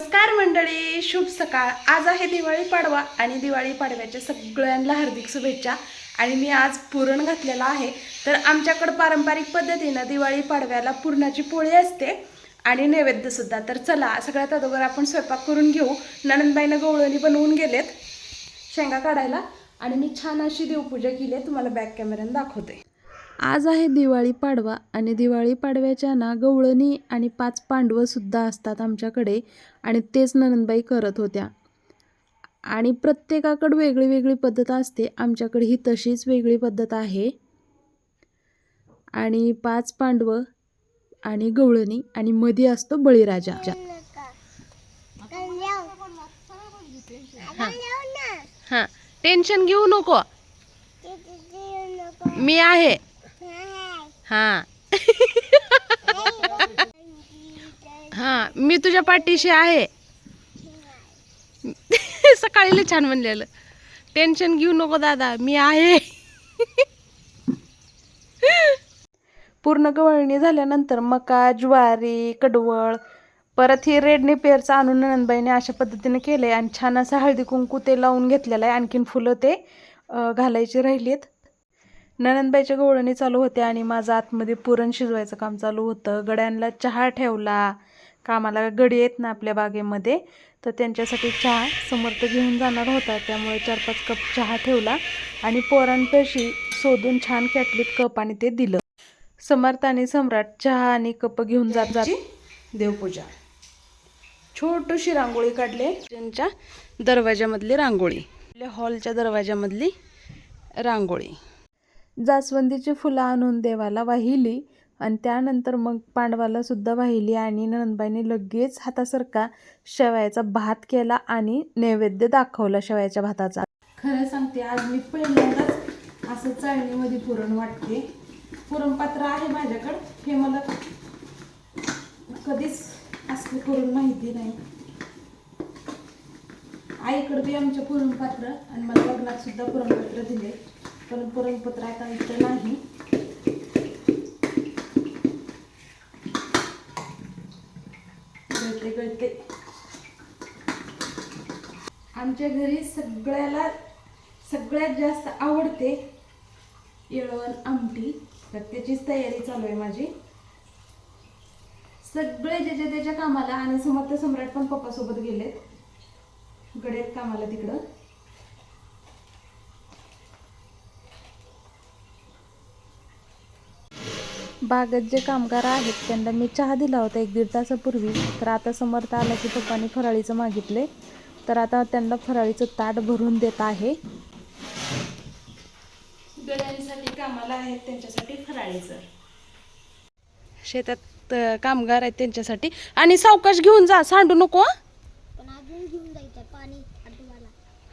नमस्कार मंडळी शुभ सकाळ. आज आहे दिवाळी पाडवा आणि दिवाळी पाडव्याच्या सगळ्यांना हार्दिक शुभेच्छा. आणि मी आज पुरण घातलेला आहे. तर आमच्याकडं पारंपरिक पद्धतीनं दिवाळी पाडव्याला पुरणाची पोळी असते आणि नैवेद्यसुद्धा तर चला सगळ्यात अगोदर आपण स्वयंपाक करून घेऊ. ननंदबाईनं गवळणी बनवून गेलेत. शेंगा काढायला. आणि मी छान अशी देवपूजा केली आहे. तुम्हाला बॅक कॅमेऱ्यानं दाखवते. आज आहे दिवाळी पाडवा आणि दिवाळी पाडव्याच्या ना गवळणी आणि पाच पांडवं सुद्धा असतात आमच्याकडे आणि तेच ननंदबाई करत होत्या. आणि प्रत्येकाकडे वेगळी वेगळी पद्धत असते. आमच्याकडे ही तशीच वेगळी पद्धत आहे. आणि पाच पांडवं आणि गवळणी आणि मध्ये असतो बळीराजा हां. टेन्शन घेऊ नको. मी आहे. हां. हां मी तुझ्या पाठीशी आहे. सकाळीला छान म्हणलेलं. टेन्शन घेऊ नको दादा मी आहे. पूर्ण गवळणी झाल्यानंतर मका ज्वारी कडवळ परत ही रेडने पेरचं आणून ननंदबाईने अशा पद्धतीने केले आणि छान असं हळदी कुंकू ते लावून घेतलेलं आहे. आणखीन फुलं ते घालायची घालायची राहिलीत. ननंदबाईच्या गवळणी चालू होत्या आणि माझं आतमध्ये पुरण शिजवायचं काम चालू होतं. गड्यांना चहा ठेवला. कामाला गडी येत ना आपल्या बागेमध्ये. तर त्यांच्यासाठी चहा समर्थ घेऊन जाणार होता. त्यामुळे चार पाच कप चहा ठेवला आणि पोरांपेशी शोधून छान कॅटलीत कप आणि ते दिलं. समर्थ आणि सम्राट चहा आणि कप घेऊन जात जात देवपूजा. छोटीशी रांगोळी काढली. त्यांच्या दरवाजामधली रांगोळी. आपल्या हॉलच्या दरवाजामधली रांगोळी. जास्वंदीची फुलं आणून देवाला वाहिली आणि त्यानंतर मग पांडवाला सुद्धा वाहिली आणि नंदबाईने लगेच हातासारखा शेवयाचा भात केला आणि नैवेद्य दाखवला शेवयाच्या भाताचा. खरं सांगते आज मी पहिल्यांदाच असं चाळणीमध्ये पुरण वाटते. पुरणपात्र आहे माझ्याकडं. हे मला कधीच असं करून माहिती नाही. आईकडे बी आमच्या पुरणपात्र आणि मला लग्नात सुद्धा पुरणपात्र दिले पण पुरणपत्र आता इथं नाही. गळते गळते. आमच्या घरी सगळ्याला सगळ्यात जास्त आवडते येळवण आमटी. तर त्याचीच तयारी चालू आहे माझी. सगळे ज्याच्या त्याच्या कामाला आणि समर्थ सम्राट पण पप्पासोबत गेलेत. गडेत कामाला तिकडं. बागेत जे कामगार आहेत त्यांना मी चहा दिला होता एक दीड तासापूर्वी. तर आता समर्थ आला की पप्पाने फराळीचं मागितले तर आता त्यांना फराळीचं ताट भरून देत आहे. गड्यांसाठी कामाला आहेत त्यांच्यासाठी फराळीचं. शेतात कामगार आहेत त्यांच्यासाठी. आणि सावकाश घेऊन जा सांडू नको हं? पण अजून घेऊन जायचं पाणी आठवायला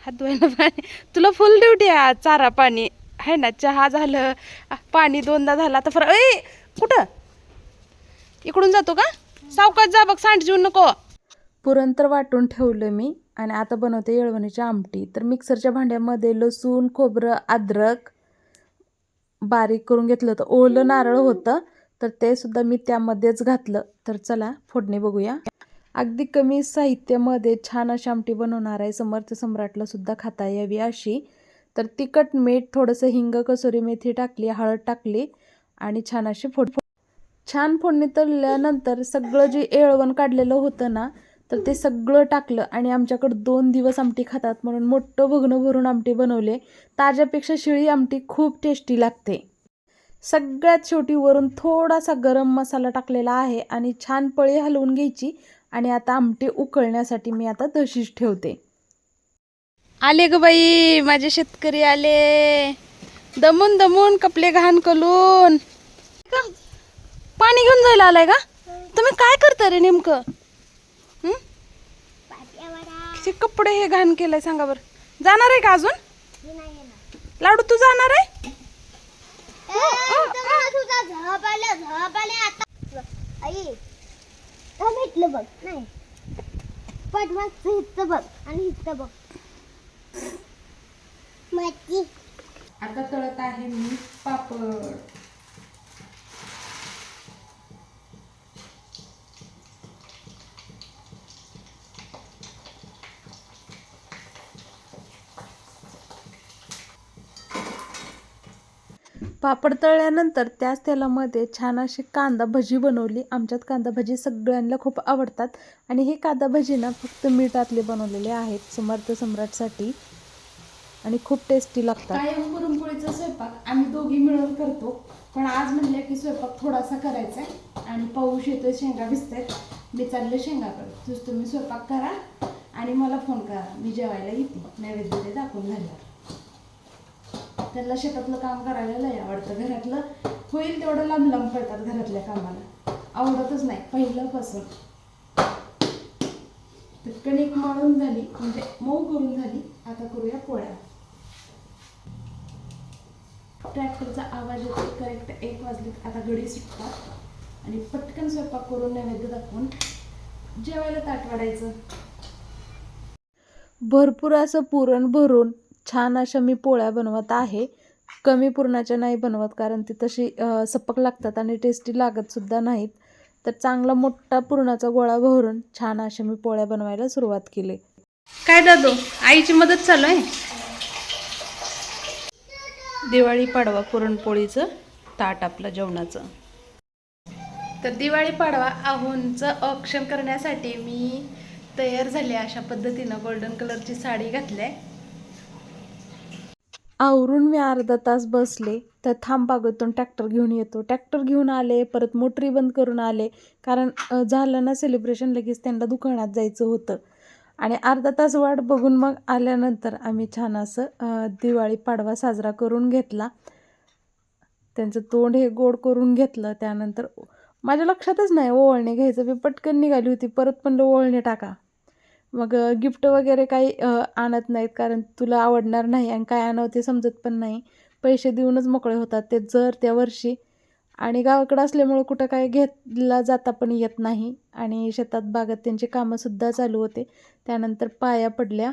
हात धुवायला पाणी? तुला फुल ड्युटी आहे चारा पाणी. आहे ना चहा झालं पाणी दोनदा झाला आता फरक ए! कुठं? इकडून जातो का? सावकाश जा बघ सांड जेवू नको. पुरण तर वाटून ठेवलं मी आणि आता बनवते येळवणीची आमटी. तर मिक्सरच्या भांड्यामध्ये लसूण खोबरं अद्रक बारीक करून घेतलं होतं. ओलं नारळ होतं तर ते सुद्धा मी त्यामध्येच घातलं. तर चला फोडणी बघूया. अगदी कमी साहित्यामध्ये छान अशी आमटी बनवणार आहे. समर्थ सम्राटला सुद्धा खाता यावी अशी. तर तिखट मीठ थोडंसं हिंग कसुरी मेथी टाकली हळद टाकली. आणि छान अशी फोड छान फोडणी तळल्यानंतर सगळं जे येळवण काढलेलं होतं ना तर ते सगळं टाकलं आणि आमच्याकडं दोन दिवस आमटी खातात म्हणून मोठं भगणं भरून आमटी बनवले. ताज्यापेक्षा शिळी आमटी खूप टेस्टी लागते. सगळ्यात शेवटी वरून थोडासा गरम मसाला टाकलेला आहे आणि छान पळी हलवून घ्यायची आणि आता आमटी उकळण्यासाठी मी आता तशीच ठेवते. आले ग बाई माझे शेतकरी आले. दमून दमून कपडे घाण कलून पाणी घेऊन जायला आलाय का? तुम्ही काय करता रे नेमकं? किती कपडे हे घाण केलंय सांगा बरं. जाणार आहे का अजून? लाडू तू जाणार आहे? बघ. नाही. पटवाचं बघ आणि बघ. माती आता तळत आहे मी पापड. पापड तळल्यानंतर त्याच तेलामध्ये छान अशी कांदा भजी बनवली. आमच्यात कांदा भजी सगळ्यांना खूप आवडतात. आणि हे कांदा भजी ना फक्त मीठातले बनवलेले आहेत. समर्थ सम्राटसाठी. आणि खूप टेस्टी लागतात. कायम पुरणपोळीचा स्वयंपाक आम्ही दोघी मिळून करतो. पण आज म्हणले की स्वयंपाक थोडासा करायचा आहे. आणि पाऊस येतोय शेंगा भिजतायत. मी चालले शेंगाकडे. तुझ तुम्ही स्वयंपाक करा आणि मला फोन करा. मी जेवायला येते. नैवेद्य दाखवून झाल्यावर. त्यांना शेतातलं काम करायला लय आवडतं. घरातलं होईल तेवढं लांब लांब पडतात घरातल्या कामाला. आवडतच नाही. पहिल्यापासून तर कणिक मळून झाली. म्हणजे मऊ करून झाली. आता करूया पोळ्या. ट्रॅक्टरचा आवाज येतो. करेक्ट एक वाजले आता गडी सुटतात. आणि पटकन स्वयंपाक करून नैवेद्य दाखवून जेवायला ताट वाढायचं. भरपूर असं पुरण भरून छान अशा मी पोळ्या बनवत आहे. कमी पुरणाच्या नाही बनवत कारण ती तशी सपक लागतात आणि टेस्टी लागत सुद्धा नाहीत. तर चांगला मोठा पुरणाचा गोळा भरून छान अशा मी पोळ्या बनवायला सुरुवात केली. काय दादू आईची मदत चालू आहे? दिवाळी पाडवा पुरणपोळीचं ताट आपलं जेवणाचं. तर दिवाळी पाडवा आहोंचं ऑप्शन करण्यासाठी मी तयार झाले अशा पद्धतीनं गोल्डन कलरची साडी घातली आवरून मी अर्धा तास बसले तर थांब बागेतून ट्रॅक्टर घेऊन येतो. ट्रॅक्टर घेऊन आले परत मोटरी बंद करून आले कारण झालं ना सेलिब्रेशन लगेच त्यांना दुकानात जायचं होतं. आणि अर्धा तास वाट बघून मग आल्यानंतर आम्ही छान असं दिवाळी पाडवा साजरा करून घेतला. त्यांचं तोंड हे गोड करून घेतलं. त्यानंतर माझ्या लक्षातच नाही हो, ओवळणी घ्यायचं मी पटकन निघाली होती. परत पण ओवळणी टाका. मग गिफ्ट वगैरे काही आणत नाहीत कारण तुला आवडणार नाही आणि काय आणावं ते समजत पण नाही. पैसे देऊनच मोकळे होतात ते जर त्या वर्षी. आणि गावाकडं असल्यामुळं कुठं काय घेतला जाता पण येत नाही. आणि शेतात बागात त्यांची कामंसुद्धा चालू होते. त्यानंतर पाया पडल्या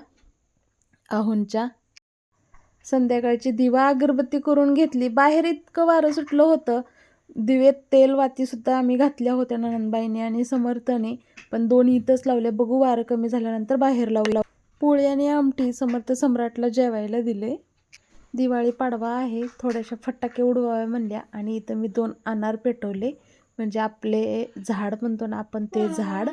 आहोंच्या संध्याकाळची दिवा अगरबत्ती करून घेतली. बाहेर इतकं वारं सुटलं होतं. दिवेत तेल वातीसुद्धा आम्ही घातल्या होत्या ननंदबाईने आणि समर्थने. पण दोन्ही इथंच लावले बघू वारं कमी झाल्यानंतर बाहेर लावला पोळी आणि आमटी समर्थ सम्राटला जेवायला दिले. दिवाळी पाडवा आहे. थोड्याशा फटाके उडवाव्या म्हणल्या आणि इथं मी दोन अनार पेटवले. म्हणजे आपले झाड म्हणतो ना आपण ते झाड.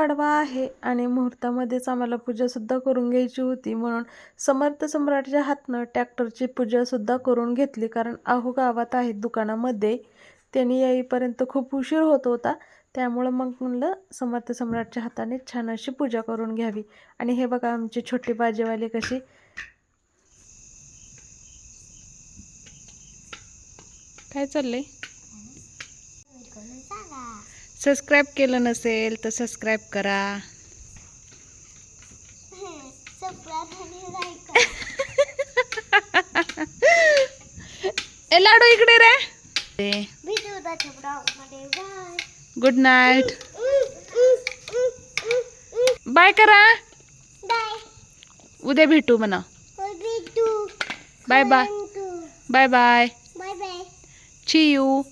पाडवा आहे आणि मुहूर्तामध्येच आम्हाला पूजासुद्धा करून घ्यायची होती म्हणून समर्थ सम्राटच्या हातनं ट्रॅक्टरची पूजासुद्धा करून घेतली. कारण आहो गावात आहेत दुकानामध्ये. त्यांनी येईपर्यंत खूप उशीर होत होता. त्यामुळं मग म्हणलं समर्थ सम्राटच्या हाताने छान अशी पूजा करून घ्यावी. आणि हे बघा आमची छोटी बाजेवाली कशी. काय चाललंय? सबस्क्राईब केलं नसेल तर सबस्क्राईब करा. ए लाडू इकडे रे. गुड नाईट बाय करा. बाय उद्या भेटू म्हणा. भेटू bye bye bye bye bye bye see you